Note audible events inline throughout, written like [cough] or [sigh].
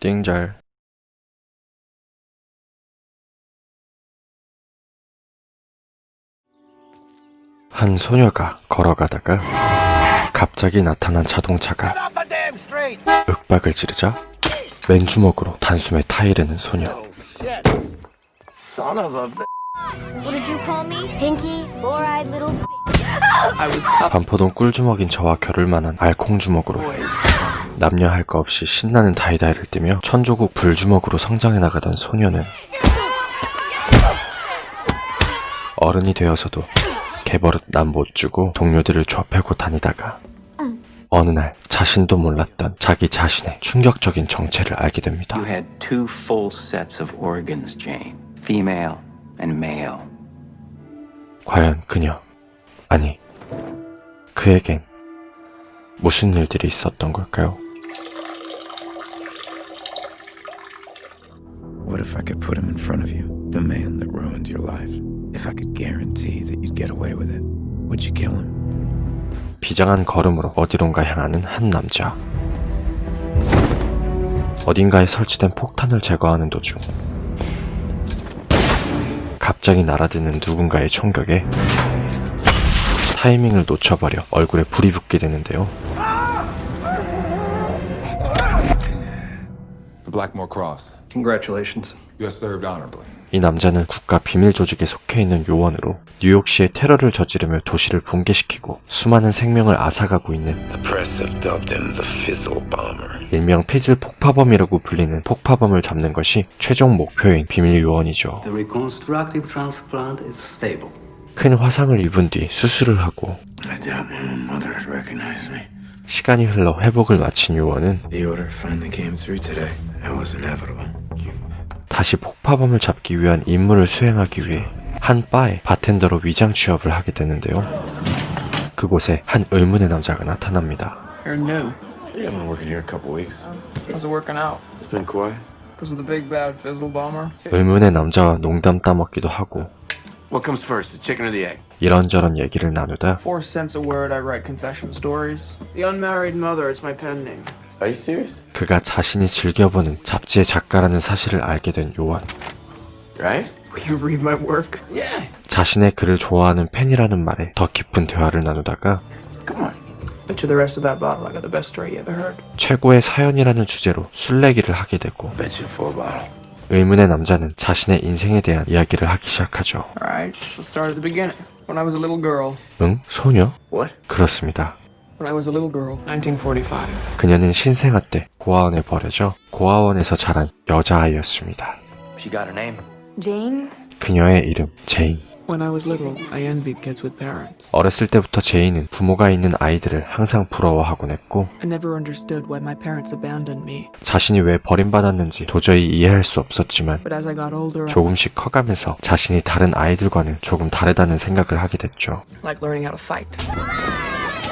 띵잘 한 소녀가 걸어가다가 갑자기 나타난 자동차가 윽박을 지르자 맨주먹으로 단숨에 타이르는 소녀. What did you call me? Pinky, four-eyed little 반포동 꿀주먹인 저와 겨룰 만한 알콩주먹으로 남녀 할거 없이 신나는 다이다이를 띠며 천조국 불주먹으로 성장해 나가던 소녀는 어른이 되어서도 개버릇 남못 주고 동료들을 좁혀고 다니다가 어느 날 자신도 몰랐던 자기 자신의 충격적인 정체를 알게 됩니다. You had two full sets of organs, Jane. Female and male. 과연 그녀 아니 그에겐 무슨 일들이 있었던 걸까요? What if I could put him in front of you, the man that ruined your life? If I could guarantee that you'd get away with it, would you kill him? 비장한 걸음으로 어디론가 향하는 한 남자. 어딘가에 설치된 폭탄을 제거하는 도중 갑자기 날아드는 누군가의 총격에 타이밍을 놓쳐버려 얼굴에 불이 붙게 되는데요. The Blackmore Cross. Congratulations. You have served honorably. 이 남자는 국가 비밀 조직에 속해 있는 요원으로 뉴욕시의 테러를 저지르며 도시를 붕괴시키고 수많은 생명을 앗아가고 있는 The press have dubbed him the Fizzle Bomber. 일명 피즐 폭파범이라고 불리는 폭파범을 잡는 것이 최종 목표인 비밀 요원이죠. The reconstructive transplant is stable. 큰 화상을 입은 뒤 수술을 하고 I doubt my own mother would recognize me. 시간이 흘러 회복을 마친 요원은 The order finally came through today. It was inevitable. 다시 폭파범을 잡기 위한 임무를 수행하기 위해 한 바에 바텐더로 위장 취업을 하게 되는데요. 그곳에 한 의문의 남자가 나타납니다. You're new. Yeah, I've been working here a couple weeks. How's it working out? It's been quiet. Because of the big bad fizzle bomber? 의문의 남자와 농담 따먹기도 하고 What comes first, the chicken or the egg? 이런저런 얘기를 나누다 Four cents a word, I write confession stories. The unmarried mother is my pen name. Are you serious? 그가 자신이 즐겨보는 잡지의 작가라는 사실을 알게 된 요원. Right? Will you read my work? 자신의 글을 좋아하는 팬이라는 말에 더 깊은 대화를 나누다가 Come on. Bet you the rest of that bottle I got the best story you ever heard. 최고의 사연이라는 주제로 술래기를 하게 되고 Bet you a full bottle. 의문의 남자는 자신의 인생에 대한 이야기를 하기 시작하죠. Alright, let's start at the beginning. When I was a little girl. 응? 소녀? What? 그렇습니다. When I was a little girl. 1945. 그녀는 신생아 때 고아원에 버려져 고아원에서 자란 여자아이였습니다. She got a name. Jane? 그녀의 이름 제인. When I was little, I envied kids with parents. 어렸을 때부터 제인은 부모가 있는 아이들을 항상 부러워하곤 했고 I never understood why my parents abandoned me. 자신이 왜 버림받았는지 도저히 이해할 수 없었지만 But as I got older, I 조금씩 커가면서 자신이 다른 아이들과는 조금 다르다는 생각을 하게 됐죠.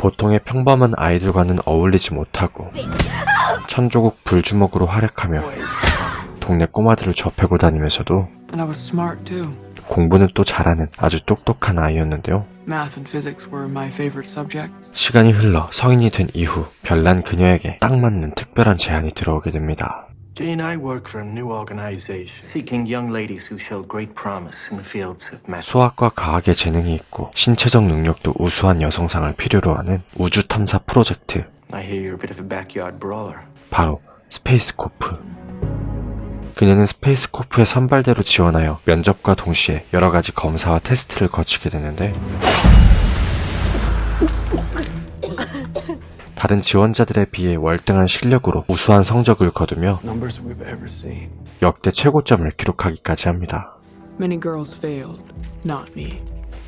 보통의 평범한 아이들과는 어울리지 못하고 천조국 불주먹으로 활약하며 동네 꼬마들을 접해고 다니면서도. 공부는 또 잘하는 아주 똑똑한 아이였는데요. 시간이 흘러 성인이 된 이후 별난 그녀에게 딱 맞는 특별한 제안이 들어오게 됩니다. Jane, I work for a new organization seeking young ladies who show great promise in the fields of math. 수학과 과학에 재능이 있고 신체적 능력도 우수한 여성상을 필요로 하는 우주 탐사 프로젝트 I hear you're a bit of a backyard brawler. 바로 스페이스코프. 그녀는 스페이스코프의 선발대로 지원하여 면접과 동시에 여러 가지 검사와 테스트를 거치게 되는데 다른 지원자들에 비해 월등한 실력으로 우수한 성적을 거두며. 역대 최고점을 기록하기까지 합니다.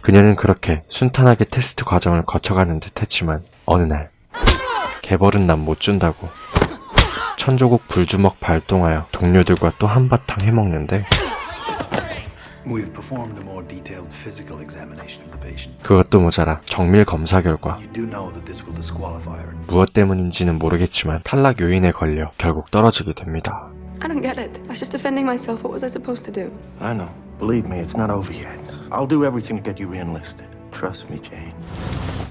그녀는 그렇게 순탄하게 테스트 과정을 거쳐가는 듯 했지만 어느 날 개벌은 난 못 준다고 천조국 불주먹 발동하여 동료들과 또 한바탕 해먹는데 We've performed a more detailed physical examination of the patient. 그것도 모자라 정밀 검사 결과 You do know that this will disqualify her. 무엇 때문인지는 모르겠지만 탈락 요인에 걸려 결국 떨어지게 됩니다. I don't get it. I was just defending myself. What was I supposed to do? I know. Believe me, it's not over yet. I'll do everything to get you re-enlisted. Trust me, Jane.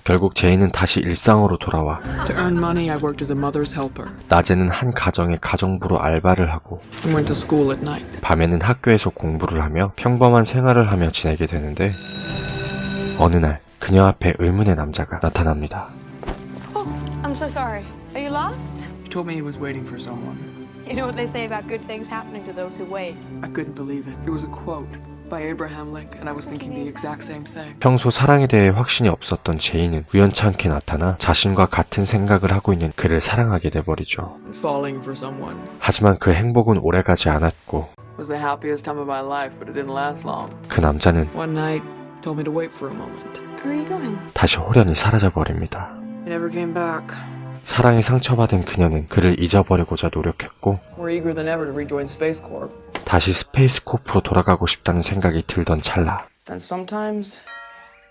결국 제인은 다시 일상으로 돌아와 To earn money, I worked as a mother's helper 낮에는 한 가정의 가정부로 알바를 하고 went to school at night. 밤에는 학교에서 공부를 하며 평범한 생활을 하며 지내게 되는데 어느 날 그녀 앞에 의문의 남자가 나타납니다. Oh, I'm so sorry. Are you lost? He told me he was waiting for someone. You know what they say about good things happening to those who wait. I couldn't believe it. It was a quote by Abraham Lincoln, and I was thinking the exact same thing. 평소 사랑에 대해 확신이 없었던 제인은 우연찮게 나타나 자신과 같은 생각을 하고 있는 그를 사랑하게 돼버리죠. Falling for someone 하지만 그 행복은 오래가지 않았고 was the happiest time of my life, but it didn't last long. 그 남자는 One night, told me to wait for a moment. Where are you going? 다시 홀연히 사라져 버립니다. He never came back. 사랑에 상처받은 그녀는 그를 잊어버리고자 노력했고 We're eager than ever to rejoin Space Corp. 다시 스페이스 코프로 돌아가고 싶다는 생각이 들던 찰나 And sometimes,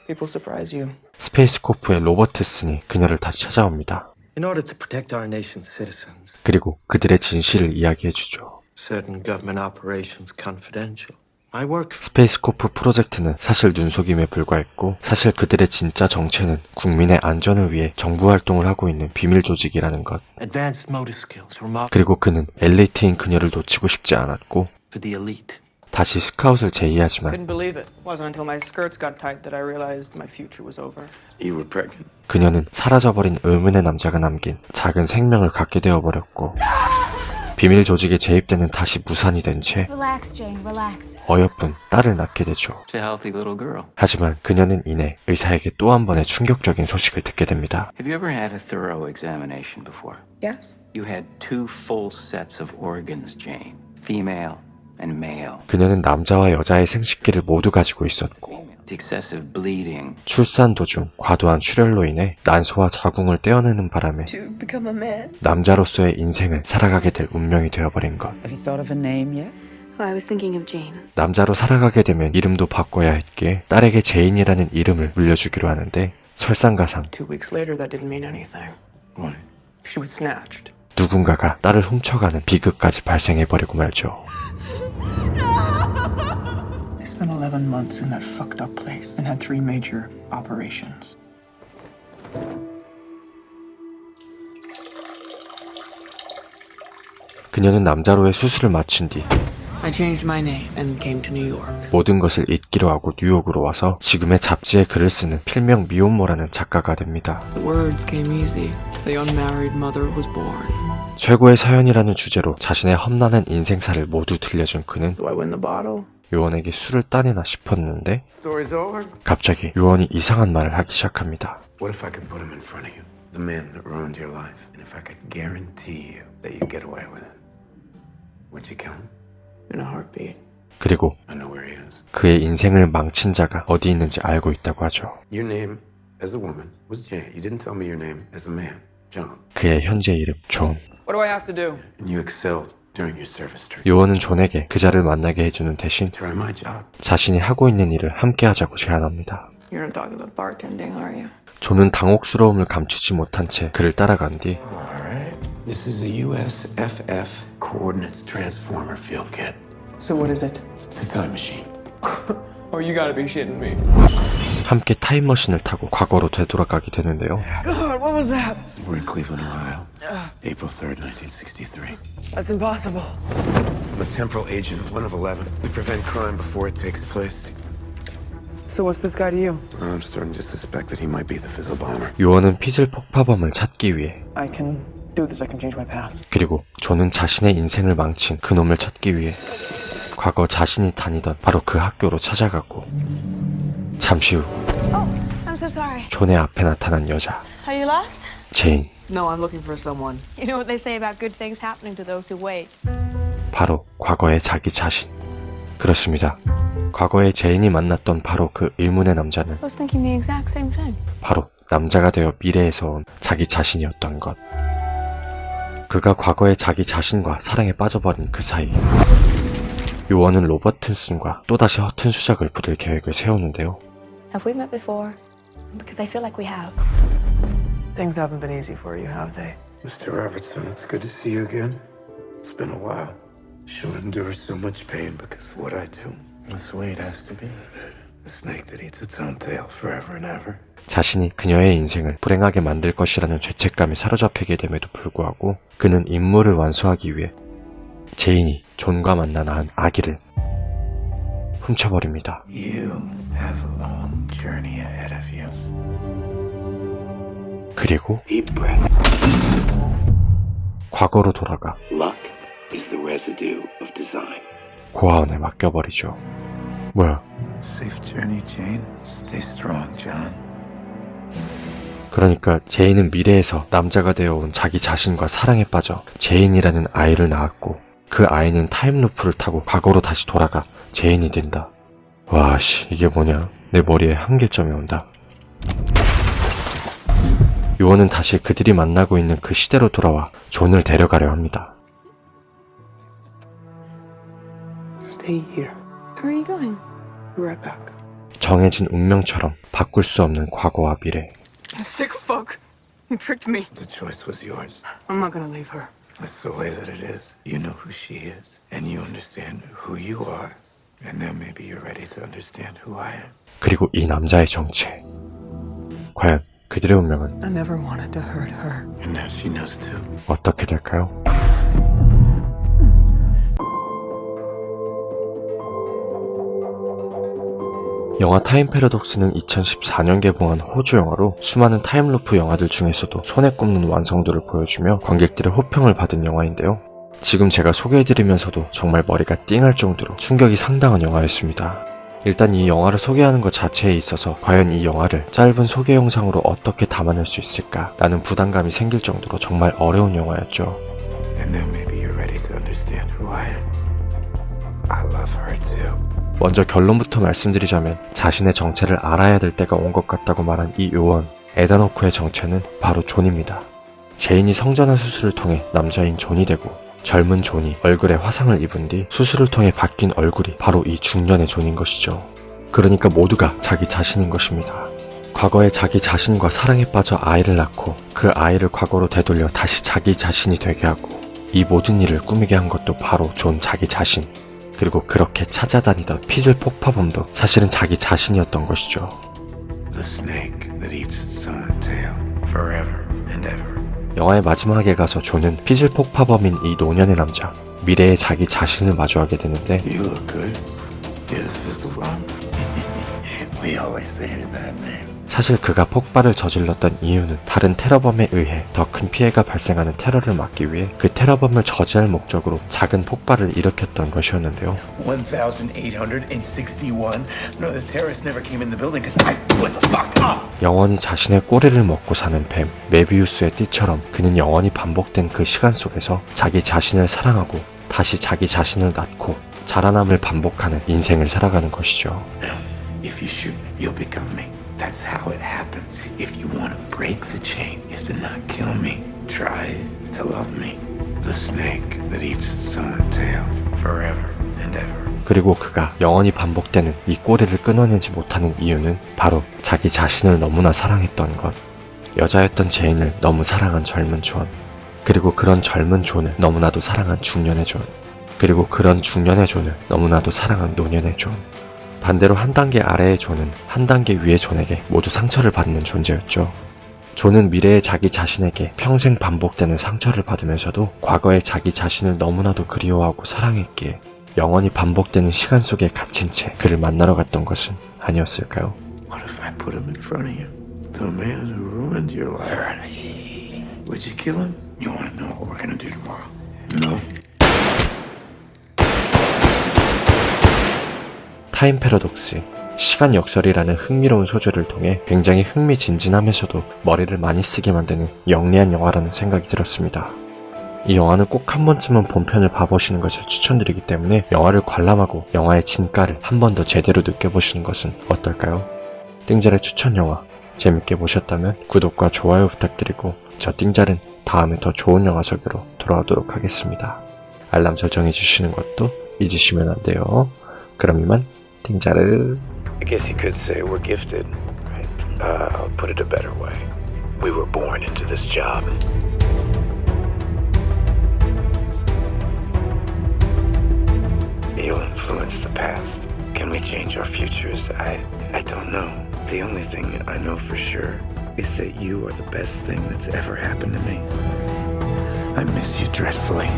people surprise you. 스페이스 코프의 로버트슨이 그녀를 다시 찾아옵니다. In order to protect our nation's citizens, 그리고 그들의 진실을 이야기해주죠. certain government operations confidential. I work for 스페이스 코프 프로젝트는 사실 눈속임에 불과했고 사실 그들의 진짜 정체는 국민의 안전을 위해 정부 활동을 하고 있는 비밀 조직이라는 것. 그리고 그는 엘리트인 그녀를 놓치고 싶지 않았고 for the elite. 다시 스카웃을 제의하지만 Couldn't believe it. Wasn't until my skirts got tight that I realized my future was over. You were pregnant. 그녀는 사라져버린 의문의 남자가 남긴 작은 생명을 갖게 되어버렸고 비밀 조직에 재입되는 다시 무산이 된 채 Relax, Jane, relax. 어여쁜 딸을 낳게 되죠. She's a healthy little girl. 하지만 그녀는 이내 의사에게 또 한 번의 충격적인 소식을 듣게 됩니다. Have you ever had a thorough examination before? Yes. You had two full sets of organs, Jane. Female. 그녀는 남자와 여자의 생식기를 모두 가지고 있었고 출산 도중 과도한 출혈로 인해 난소와 자궁을 떼어내는 바람에. 남자로서의 인생을 살아가게 될 운명이 되어버린 것. Have you thought of a name yet? I was thinking of Jane. 남자로 살아가게 되면 이름도 바꿔야 했기에 딸에게 제인이라는 이름을 물려주기로 하는데 설상가상 누군가가 딸을 훔쳐가는 비극까지 발생해버리고 말죠. I spent 11 months in that fucked up place and had three major operations. 그녀는 남자로의 수술을 마친 뒤 I changed my name and came to New York. 모든 것을 잊기로 하고 뉴욕으로 와서 지금의 잡지에 글을 쓰는 필명 미혼모라는 작가가 됩니다. The words came easy. The unmarried mother was born. 최고의 사연이라는 주제로 자신의 험난한 인생사를 모두 들려준 그는 Do I win the bottle? 요원에게 술을 따내나 싶었는데 Story's over. 갑자기 요원이 이상한 말을 하기 시작합니다. What if I could put him in front of you? The man that ruined your life. And if I could guarantee you that you'd get away with it. Would you kill him? In a heartbeat. 그리고 I know where he is. 그의 인생을 망친 자가 어디 있는지 알고 있다고 하죠. Your name as a woman was Jane. You didn't tell me your name as a man, John. 그의 현재 이름 존. What do I have to do? And you excelled during your service trip. 요원은 존에게 그 자를 만나게 해주는 대신 Try my job. 자신이 하고 있는 일을 함께 하자고 제안합니다. You're not talking about bartending, are you? 존은 당혹스러움을 감추지 못한 채 그를 따라간 뒤 All right. This is a USFF coordinates transformer field kit. So what is it? It's a time machine. Oh, you gotta be shitting me. 함께 타임머신을 타고 과거로 되돌아가게 되는데요. God, what was that? We're in Cleveland, Ohio. April 3rd, 1963. That's impossible. I'm a temporal agent, one of 11. We prevent crime before it takes place. So what's this guy to you? I'm starting to suspect that he might be the fizzle bomber. 요원은 피즐 폭파범을 찾기 위해 I can do this. I can change my past. 그리고 존은 자신의 인생을 망친 그놈을 찾기 위해 과거 자신이 다니던 바로 그 학교로 찾아가고 잠시 후 Oh, I'm so sorry. 존의 앞에 나타난 여자 Are you lost? 제인 No, I'm looking for someone. You know what they say about good things happening to those who wait. 바로 과거의 자기 자신 그렇습니다 과거에 제인이 만났던 바로 그 의문의 남자는 I was thinking the exact same thing. 바로 남자가 되어 미래에서 온 자기 자신이었던 것. 그가 과거의 자기 자신과 사랑에 빠져버린 그 사이. 요원은 로버튼슨과 또다시 허튼 수작을 부릴 계획을 세우는데요. Have we met before? Because I feel like we have. Things haven't been easy for you, have they? Mr. Robertson, it's good to see you again. It's been a while. She'll endure so much pain because of what I do. That's the way it has to be. snake that eats its own tail forever and ever. 자신이 그녀의 인생을 불행하게 만들 것이라는 죄책감에 사로잡히게 됨에도 불구하고 그는 임무를 완수하기 위해 제인이 존과 만나 낳은 아기를 훔쳐버립니다. You have a long journey ahead of you. 그리고. 과거로 돌아가 Luck is the residue of design. 고아원에 맡겨버리죠. 뭐야? Safe journey, Jane. Stay strong, John. 그러니까 제인은 미래에서 남자가 되어 온 자기 자신과 사랑에 빠져 제인이라는 아이를 낳았고 그 아이는 타임루프를 타고 과거로 다시 돌아가 제인이 된다. 와 씨 이게 뭐냐 내 머리에 한계점이 온다. 요원은 다시 그들이 만나고 있는 그 시대로 돌아와 존을 데려가려 합니다. Stay here. Where are you going? Be right back. 정해진 운명처럼 바꿀 수 없는 과거와 미래. Sick fuck. You tricked me. The choice was yours. I'm not gonna leave her. That's the way that it is. You know who she is, and you understand who you are. And now maybe you're ready to understand who I am. 그리고 이 남자의 정체. 과연 그들의 운명은 I never wanted to hurt her. And now she knows too. 어떻게 될까요? 영화 타임 패러독스는 2014년 개봉한 호주 영화로 수많은 타임루프 영화들 중에서도 손에 꼽는 완성도를 보여주며 관객들의 호평을 받은 영화인데요. 지금 제가 소개해드리면서도 정말 머리가 띵할 정도로 충격이 상당한 영화였습니다. 일단 이 영화를 소개하는 것 자체에 있어서 과연 이 영화를 짧은 소개 영상으로 어떻게 담아낼 수 있을까 라는 부담감이 생길 정도로 정말 어려운 영화였죠. 먼저 결론부터 말씀드리자면 자신의 정체를 알아야 될 때가 온 것 같다고 말한 이 요원 에다노코의 정체는 바로 존입니다. 제인이 성전환 수술을 통해 남자인 존이 되고 젊은 존이 얼굴에 화상을 입은 뒤 수술을 통해 바뀐 얼굴이 바로 이 중년의 존인 것이죠. 그러니까 모두가 자기 자신인 것입니다. 과거에 자기 자신과 사랑에 빠져 아이를 낳고 그 아이를 과거로 되돌려 다시 자기 자신이 되게 하고 이 모든 일을 꾸미게 한 것도 바로 존 자기 자신. 그리고 그렇게 찾아다니던 피즐 폭파범도 사실은 자기 자신이었던 것이죠. The snake that eats its own tail forever and ever. 영화의 마지막에 가서 존은 피즐 폭파범인 이 노년의 남자, 미래의 자기 자신을 마주하게 되는데 [laughs] 사실 그가 폭발을 저질렀던 이유는 다른 테러범에 의해 더 큰 피해가 발생하는 테러를 막기 위해 그 테러범을 저지할 목적으로 작은 폭발을 일으켰던 것이었는데요. 1,861. No, the terrorists never came in the building because I put the fuck up. 영원히 자신의 꼬리를 먹고 사는 뱀, 메비우스의 띠처럼 그는 영원히 반복된 그 시간 속에서 자기 자신을 사랑하고 다시 자기 자신을 낳고 자라남을 반복하는 인생을 살아가는 것이죠. If you shoot, you'll become me. That's how it happens. If you want to break the chain, you have to not kill me. Try to love me. The snake that eats its own tail forever and ever. 그리고 그가 영원히 반복되는 이 꼬리를 끊어내지 못하는 이유는 바로 자기 자신을 너무나 사랑했던 것. 여자였던 제인을 너무 사랑한 젊은 존. 그리고 그런 젊은 존을 너무나도 사랑한 중년의 존. 그리고 그런 중년의 존을 너무나도 사랑한 노년의 존. 반대로 한 단계 아래의 존은 한 단계 위의 존에게 모두 상처를 받는 존재였죠. 존은 미래의 자기 자신에게 평생 반복되는 상처를 받으면서도 과거의 자기 자신을 너무나도 그리워하고 사랑했기에 영원히 반복되는 시간 속에 갇힌 채 그를 만나러 갔던 것은 아니었을까요? What if I put him in front of you? The man who ruined your life. Would you kill him? You want to know what we're gonna do tomorrow? No. 타임 패러독스 시간 역설이라는 흥미로운 소재를 통해 굉장히 흥미진진하면서도 머리를 많이 쓰게 만드는 영리한 영화라는 생각이 들었습니다. 이 영화는 꼭 한 번쯤은 본편을 봐보시는 것을 추천드리기 때문에 영화를 관람하고 영화의 진가를 한 번 더 제대로 느껴보시는 것은 어떨까요? 띵잘의 추천 영화 재밌게 보셨다면 구독과 좋아요 부탁드리고 저 띵잘은 다음에 더 좋은 영화 소개로 돌아오도록 하겠습니다. 알람 설정해 주시는 것도 잊으시면 안 돼요. 그럼 이만 I guess you could say we're gifted. Right? Uh, I'll put it a better way. We were born into this job. You'll influence the past. Can we change our futures? I I don't know. The only thing I know for sure is that you are the best thing that's ever happened to me. I miss you dreadfully.